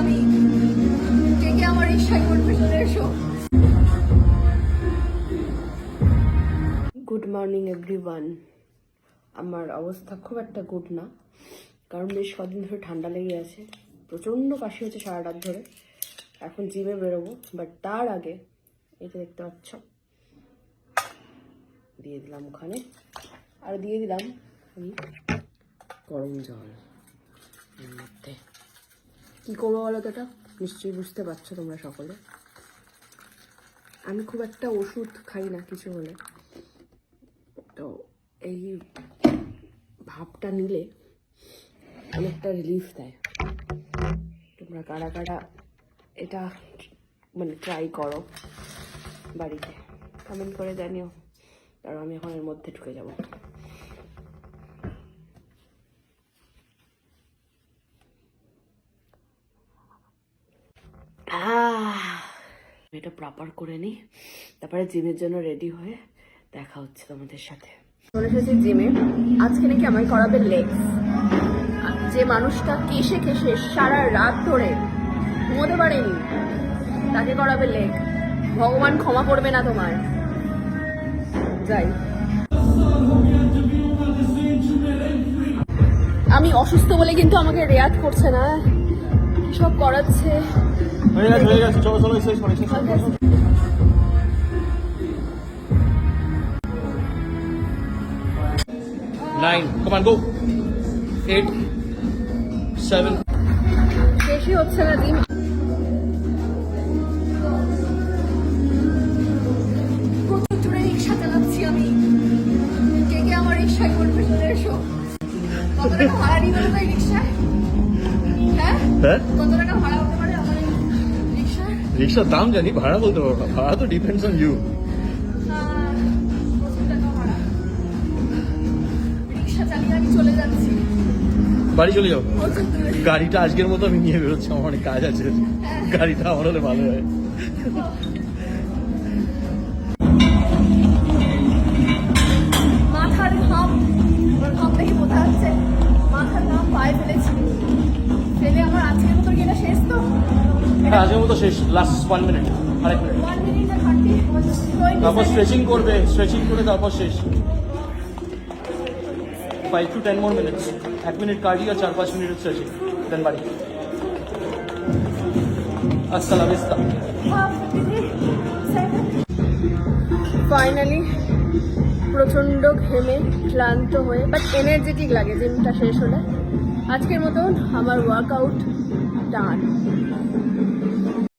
আমি good morning everyone আমার অবস্থা খুব একটা গুড না, কারণ বেশ কদিন ধরে ঠান্ডা লেগে আছে। প্রচণ্ড কাশি হচ্ছে সারা রাত ধরে। এখন জিমে বেরোবো বাট তার আগে এটা দেখতে পাচ্ছ। দিয়ে দিলাম ওখানে। আর দিয়ে দিলাম আমি গরম জল। এর মধ্যে কী করব বলো তো এটা? নিশ্চয়ই বুঝতে পারছ তোমরা সকলে। আমি খুব একটা ওষুধ খাই না কিছু হলে। তো এই ভাবটা নিলে অনেকটা রিলিফ দেয়। তোমরা কারা কারা এটা মানে ট্রাই করো বাড়িতে। কমেন্ট করে জানিও। কারণ আমি এখন এর মধ্যে ঢুকে যাব। এটা প্রপার করে নিই। তারপরে জিমের জন্য রেডি হয়ে দেখা হচ্ছে তোমাদের সাথে। চলে এসেছি জিমে। আজকে নাকি আমায় করাবে লেগস যে মানুষটা কেসে কেসে সারা রাত ধরে ঘুমোতে পারেনি, তাকে করাবে লেগ ভগবান ক্ষমা করবে না তোমার যাই। আমি অসুস্থ বলে কিন্তু আমাকে রেয়াত করছে না। সব করাচ্ছে। হয়ে গেছে হয়ে গেছে চলো চলো শেষ করে শেষ করে। নাইন কমান গো এইট সেভেন শেষই হচ্ছে না দিন। প্রচুর রিক্সা চালাচ্ছি আমি। কে কে আমার রিক্সায় করবে চলে এসো। কত টাকা ভাড়া নিবে রিক্সায়? হ্যাঁ? হ্যাঁ রিক্সার দাম জানি ভাড়া বলতে পারব না। ভাড়া তো ডিপেন্ডস অন ইউ বাড়ি চলে যাও গাড়িটা আজকের মতো আমি নিয়ে বেরোচ্ছি আমার অনেক কাজ আছে। গাড়িটা আমার হলে ভালো হয়। মাথার ঘাম ওর ঘাম দেখে বোঝা যাচ্ছে মাথার ঘাম পায়ে ফেলেছি। শেষ তো? হ্যাঁ আজকের মতো শেষ লাস্ট ওয়ান মিনিট আরেক মিনিট তারপর স্ট্রেচিং করবে স্ট্রেচিং করে তারপর শেষ। Five to ten more minutes এক মিনিট কার্ডিও চার পাঁচ মিনিট স্ট্রেচিং দেন বাড়ি আসসালাম ফাইনালি প্রচণ্ড ঘেমে ক্লান্ত হয়ে বাট এনার্জেটিক লাগে জিমটা শেষ হলে। আজকের মতন আমার ওয়ার্কআউট done.